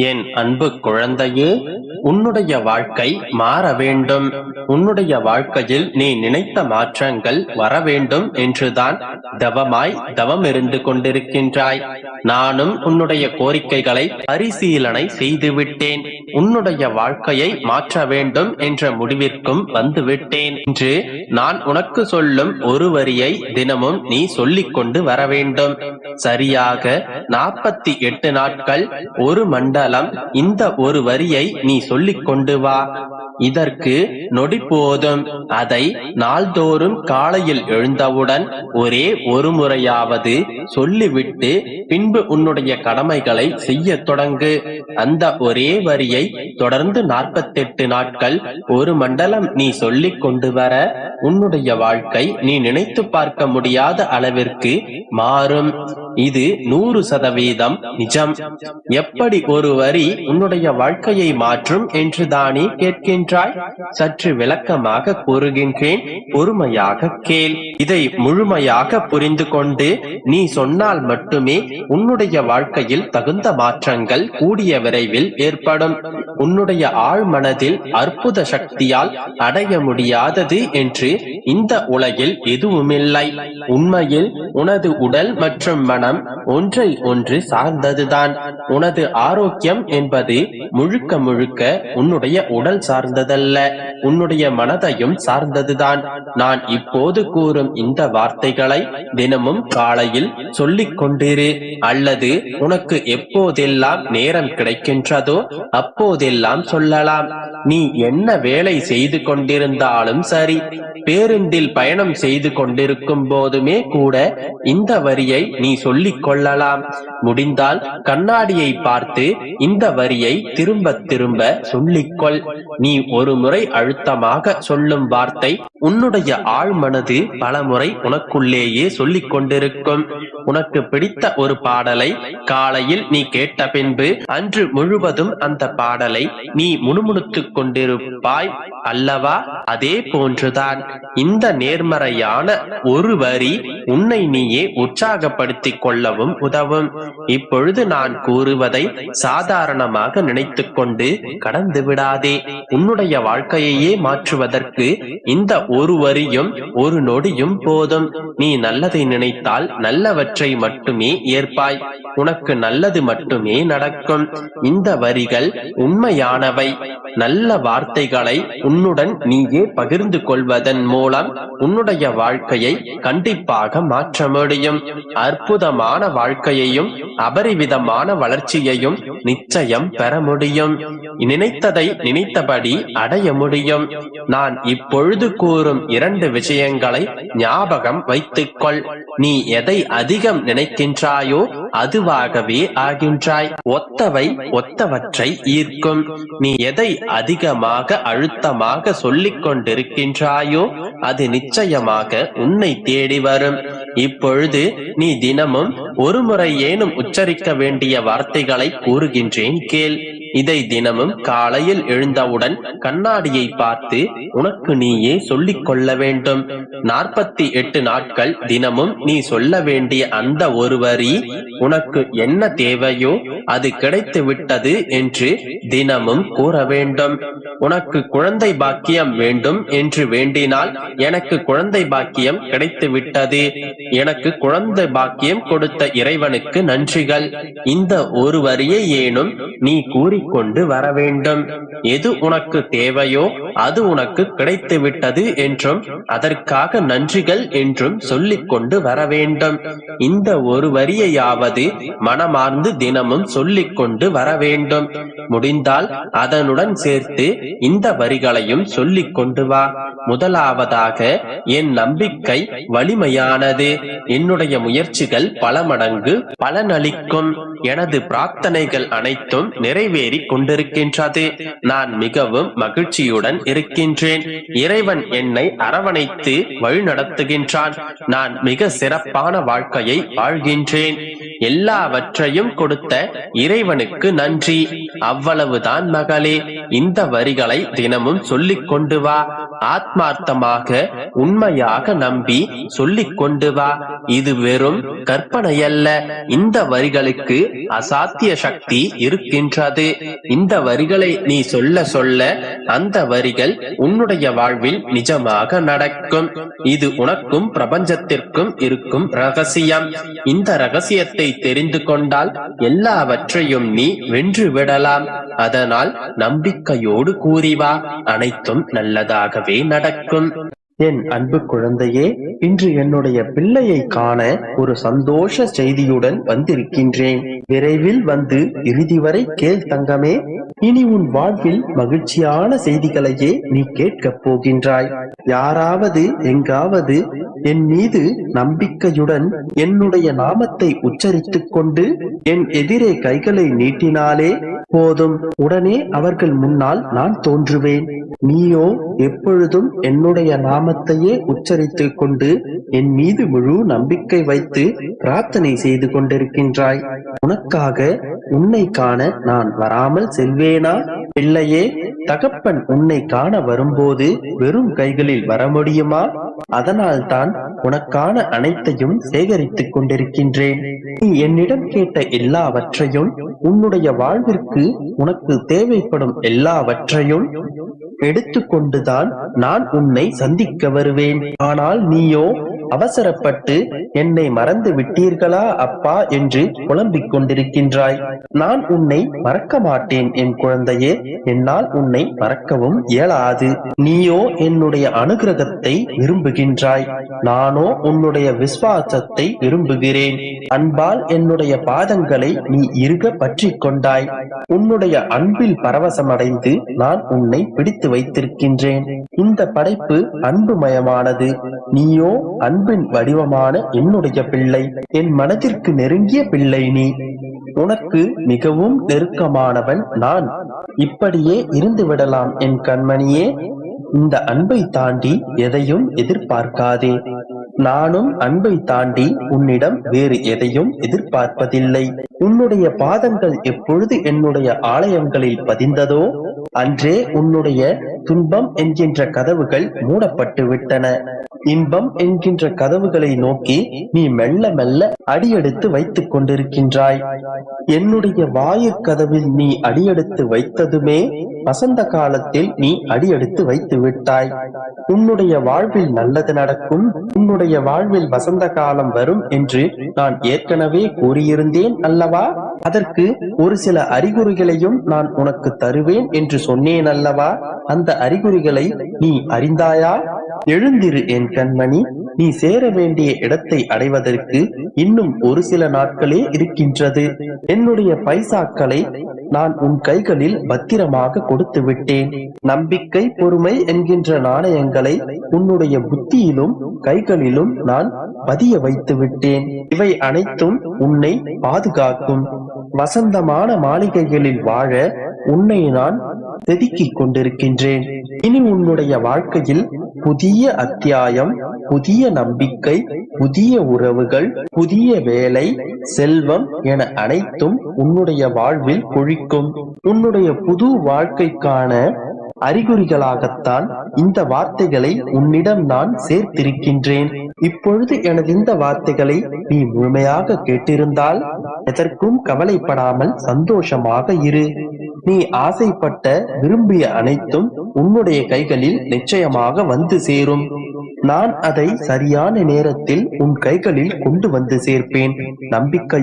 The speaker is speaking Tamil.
என் அன்பு குழந்தையே உன்னுடைய வாழ்க்கை மாற வேண்டும். உன்னுடைய வாழ்க்கையில் நீ நினைத்த மாற்றங்கள் வர வேண்டும் என்றுதான் தவமாய் தவம் இருந்து கொண்டிருக்கின்றாய். நானும் உன்னுடைய கோரிக்கைகளை பரிசீலனை செய்துவிட்டேன். உன்னுடைய வாழ்க்கையை மாற்ற வேண்டும் என்ற முடிவிற்கும் வந்துவிட்டேன். என்று நான் உனக்கு சொல்லும் ஒரு வரியை தினமும் நீ சொல்லிக் கொண்டு வர வேண்டும். சரியாக நாற்பத்தி எட்டு நாட்கள் ஒரு மண்டலம் இந்த ஒரு வரியை நீ சொல்லிக் கொண்டு வா. இதற்கு நொடி போதும் அதை நாள்தோறும் காலையில் எழுந்தவுடன் ஒரே ஒரு முறையாவது சொல்லிவிட்டு பின்பு உன்னுடைய கடமைகளை செய்ய தொடங்கு. அந்த ஒரே வரியை தொடர்ந்து நாற்பத்தெட்டு நாட்கள் ஒரு மண்டலம் நீ சொல்லிக் கொண்டு வர உன்னுடைய வாழ்க்கை நீ நினைத்து பார்க்க முடியாத அளவிற்கு மாறும். இது நூறு சதவீதம் நிஜம். எப்படி ஒரு வரி உன்னுடைய வாழ்க்கையை மாற்றும் என்று தானே கேட்கின்றாய் சற்று விளக்கமாக கூறுகின்றேன் பொறுமையாக கேள். இதை முழுமையாக புரிந்து கொண்டு நீ சொன்னால் மட்டுமே உன்னுடைய வாழ்க்கையில் தகுந்த மாற்றங்கள் கூடிய விரைவில் ஏற்படும். உன்னுடைய ஆழ் மனதில் அற்புத சக்தியால் அடைய முடியாதது என்று இந்த உலகில் எதுவுமில்லை. உண்மையில் உனது உடல் மற்றும் மனம் ஒன்றை ஒன்று சார்ந்ததுதான். உனது ஆரோக்கியம் என்பது முழுக்க முழுக்க உன்னுடைய உடல் சார்ந்த சார்ந்ததல்ல. உன்னுடைய மனதையும் சார்ந்ததுதான். நான் இப்போது கூறும் இந்த வார்த்தைகளை தினமும் காலையில் சொல்லிக் கொண்டிரு. அல்லது உனக்கு எப்போதெல்லாம் நேரம் கிடைக்கின்றதோ அப்போதெல்லாம் சொல்லலாம். நீ என்ன வேலை செய்து கொண்டிருந்தாலும் சரி. பேருந்தில் பயணம் செய்து கொண்டிருக்கும் போதுமே கூட இந்த வரியை நீ சொல்லிக் கொள்ளலாம். முடிந்தால் கண்ணாடியை பார்த்து இந்த வரியை திரும்ப திரும்ப சொல்லிக்கொள் நீ ஒரு முறை அழுத்தமாக சொல்லும் வார்த்தை உன்னுடைய ஆழ்மனது பல முறை உனக்குள்ளேயே சொல்லிக் கொண்டிருக்கும். உனக்கு பிடித்த ஒரு பாடலை காலையில் நீ கேட்ட பின்பு அன்று முழுவதும் அந்த பாடலை நீ முணுமுணுத்துக் கொண்டிருப்பாய் அல்லவா? அதே போன்றுதான் இந்த நேர்மறையான ஒரு வரி உன்னை நீயே உற்சாகப்படுத்திக் கொள்ளவும் உதவும். இப்பொழுது நான் கூறுவதை சாதாரணமாக நினைத்துக் கொண்டு கடந்து விடாதே. உன்னுடைய வாழ்க்கையையே மாற்றுவதற்கு இந்த ஒரு வரியும் ஒரு நொடியும் போதும். நீ நல்லதை நினைத்தால் நல்லவற்றை மட்டுமே ஏற்பாய். உனக்கு நல்லது மட்டுமே நடக்கும். இந்த வரிகள் உண்மையானவை. நல்ல வார்த்தைகளை உன்னுடன் நீயே பகிர்ந்து கொள்வதன் மூலம் உன்னுடைய வாழ்க்கையை கண்டிப்பாக மாற்ற முடியும். அற்புதமான வாழ்க்கையையும் அபரிவிதமான வளர்ச்சியையும் நிச்சயம் பெற முடியும். நினைத்ததை நினைத்தபடி அடைய முடியும். நான் இப்பொழுது கூறும் இரண்டு விஷயங்களை ஞாபகம் வைத்துக்கொள். நீ எதை அதிகம் நினைக்கின்றாயோ அதுவாகவே ஆகின்றாய். ஒத்தவை ஒத்தவற்றை ஈர்க்கும். நீ எதை அதிகமாக அழுத்தமாக சொல்லிக் கொண்டிருக்கின்றாயோ அது நிச்சயமாக உன்னை தேடி வரும். இப்பொழுது நீ தினமும் ஒரு முறை ஏனும் உச்சரிக்க வேண்டிய வார்த்தைகளை கூறுகின்றேன் கேள். இதை தினமும் காலையில் எழுந்தவுடன் கண்ணாடியை பார்த்து உனக்கு நீயே சொல்லிக் கொள்ள வேண்டும். நாற்பத்தி எட்டு நாட்கள் தினமும் நீ சொல்ல வேண்டிய அந்த ஒரு வரி உனக்கு என்ன தேவையோ அது கிடைத்து விட்டது என்று தினமும் கூற வேண்டும். உனக்கு குழந்தை பாக்கியம் வேண்டும் என்று வேண்டினால் எனக்கு குழந்தை பாக்கியம் கிடைத்து விட்டது. எனக்கு குழந்தை பாக்கியம் கொடுத்த இறைவனுக்கு நன்றிகள். இந்த ஒரு வரியை ஏனும் நீ கூறி கொண்டு வர வேண்டும். எது உனக்கு தேவையோ அது உனக்கு கிடைத்து விட்டது என்றும் அதற்காக நன்றிகள் என்றும் சொல்லிக் கொண்டு வர வேண்டும். இந்த ஒரு வரியையாவது மனமார்ந்து தினமும் சொல்லிக் கொண்டு வர வேண்டும். முடிந்தால் அதனுடன் சேர்த்து இந்த வரிகளையும் சொல்லிக் கொண்டு வா. முதலாவதாக என் நம்பிக்கை வலிமையானது. என்னுடைய முயற்சிகள் பல மடங்கு பலனளிக்கும். எனது பிரார்த்தனைகள் அனைத்தும் நிறைவேறி கொண்டிருக்கின்றது நான் மிகவும் மகிழ்ச்சியுடன் இருக்கின்றேன். இறைவன் என்னை அரவணைத்து வழிநடத்துகின்றான். நான் மிக சிறப்பான வாழ்க்கையை வாழ்கின்றேன். எல்லாவற்றையும் கொடுத்த இறைவனுக்கு நன்றி. அவ்வளவுதான் மகளே. இந்த வரிகளை தினமும் சொல்லிக் கொண்டு வா. ஆத்மார்த்தமாக உண்மையாக நம்பி சொல்லிக் கொண்டு வா. இது வெறும் கற்பனையல்ல. இந்த வரிகளுக்கு அசாத்திய சக்தி இருக்கின்றது. இந்த வரிகளை நீ சொல்ல சொல்ல அந்த வரிகள் உன்னுடைய வாழ்வில் நிஜமாக நடக்கும். இது உனக்கும் பிரபஞ்சத்திற்கும் இருக்கும் ரகசியம். இந்த ரகசியத்தை தெரிந்து கொண்டால் எல்லாவற்றையும் நீ வென்று விடலாம். அதனால் நம்பிக்கையோடு கூறிவா அனைத்தும் நல்லதாகவே நடக்கும். என் அன்பு குழந்தையே இன்று என்னுடைய பிள்ளையை காண ஒரு சந்தோஷ செய்தியுடன் வந்திருக்கின்றேன். விரைவில் வந்து இறுதி வரை கேள் தங்கமே இனி உன் வாழ்வில் மகிழ்ச்சியான செய்திகளையே நீ கேட்கப் போகின்றாய். யாராவது எங்காவது என் மீது நம்பிக்கையுடன் என்னுடைய நாமத்தை உச்சரித்துக் கொண்டு என் எதிரே கைகளை நீட்டினாலே போதும். உடனே அவர்கள் முன்னால் நான் தோன்றுவேன். நீயோ எப்பொழுதும் என்னுடைய நாம நாமத்தையே உச்சரித்துக் கொண்டு என் மீது முழு நம்பிக்கை வைத்து பிரார்த்தனை செய்து கொண்டிருக்கின்றாய். உனக்காக உன்னை காண நான் வராமல் செல்வேனா? பிள்ளையே தகப்பன் உன்னை காண வரும்போது வெறும் கைகளில் வர முடியுமா? அதனால் தான் உனக்கான அனைத்தையும் சேகரித்துக் கொண்டிருக்கின்றேன். நீ என்னிடம் கேட்ட எல்லாவற்றையும் உன்னுடைய வாழ்விற்கு உனக்கு தேவைப்படும் எல்லாவற்றையும் எடுத்துக்கொண்டுதான் நான் உன்னை சந்திக்க வருவேன். ஆனால் நீயோ அவசரப்பட்டு என்னை மறந்து விட்டீர்களா அப்பா? என்று புலம்பிக் கொண்டிருக்கின்றாய். நான் உன்னை மறக்க மாட்டேன் என் குழந்தையே. என்னால் உன்னை மறக்கவும் இயலாது. நீயோ என்னுடைய அனுகிரகத்தை விரும்புகின்றாய். நானோ உன்னுடைய விசுவாசத்தை விரும்புகிறேன். அன்பால் என்னுடைய பாதங்களை நீ இருக பற்றி கொண்டாய். உன்னுடைய அன்பில் பரவசமடைந்து நான் உன்னை பிடித்து வைத்திருக்கின்றேன். இந்த படைப்பு அன்புமயமானது. நீயோ அன்பின் வடிவமான என்னுடைய பிள்ளை என் மனதிற்கு நெருங்கிய பிள்ளை நீ. உனக்கு மிகவும் நெருக்கமானவன் நான். இப்படியே இருந்து விடலாம் என் கண்மணியே. இந்த அன்பை தாண்டி எதையும் எதிர்பார்க்காதே. நானும் அன்பை தாண்டி உன்னிடம் வேறு எதையும் எதிர்பார்ப்பதில்லை. உன்னுடைய பாதங்கள் எப்பொழுது என்னுடைய ஆலயங்களில் பதிந்ததோ அன்றே உன்னுடைய துன்பம் என்கின்ற கதவுகள் மூடப்பட்டு விட்டன இன்பம் என்கின்ற கதவுகளை நோக்கி நீ மெல்ல மெல்ல அடியெடுத்து வைத்துக் கொண்டிருக்கின்றாய். என்னுடைய வாயு கதவில் நீ அடியெடுத்து வைத்ததுமே வசந்த காலத்தில் நீ அடியெடுத்து வைத்து விட்டாய். உன்னுடைய வாழ்வில் நல்லது நடக்கும் உன்னுடைய வாழ்வில் வசந்த காலம் வரும் என்று நான் ஏற்கனவே கூறியிருந்தேன் அல்லவா? அதற்கு ஒரு சில அறிகுறிகளையும் நான் உனக்கு தருவேன் என்று சொன்னேன் அல்லவா? அந்த அறிகுறிகளை நீ அறிந்தாயா? எழுந்திரு என் கண்மணி. நீ சேர வேண்டிய இடத்தை அடைவதற்கு இன்னும் ஒரு சில நாட்களே இருக்கின்றது. என்னுடைய பைசாக்களை நான் உன் கைகளில் பத்திரமாக கொடுத்து விட்டேன். நம்பிக்கை பொறுமை என்கின்ற நாணயங்களை உன்னுடைய புத்தியிலும் கைகளிலும் நான் பதிய வைத்து விட்டேன். இவை அனைத்தும் உன்னை பாதுகாக்கும். வசந்தமான மாளிகைகளில் வாழ உன்னை நான் செதுக்கிக் கொண்டிருக்கின்றேன். இனி உன்னுடைய வாழ்க்கையில் புதிய அத்தியாயம் புதிய நம்பிக்கை புதிய உறவுகள் புதிய வேலை செல்வம் என அனைத்தும் உன்னுடைய வாழ்வில் கொழிக்கும். உன்னுடைய புது வாழ்க்கைக்கான அறிகுறிகளாகத்தான் இந்த வார்த்தைகளை உன்னிடம் நான் சேர்த்திருக்கின்றேன். இப்பொழுது எனது இந்த வார்த்தைகளை நீ முழுமையாக கேட்டிருந்தால் எதற்கும் கவலைப்படாமல் சந்தோஷமாக இரு. நீ ஆசைப்பட்ட விரும்பிய அனைத்தும் உன்னுடைய கைகளில் நிச்சயமாக வந்து சேரும். நான் அதை சரியான நேரத்தில் உன் கைகளில் கொண்டு வந்து சேர்ப்பேன். நம்பிக்கை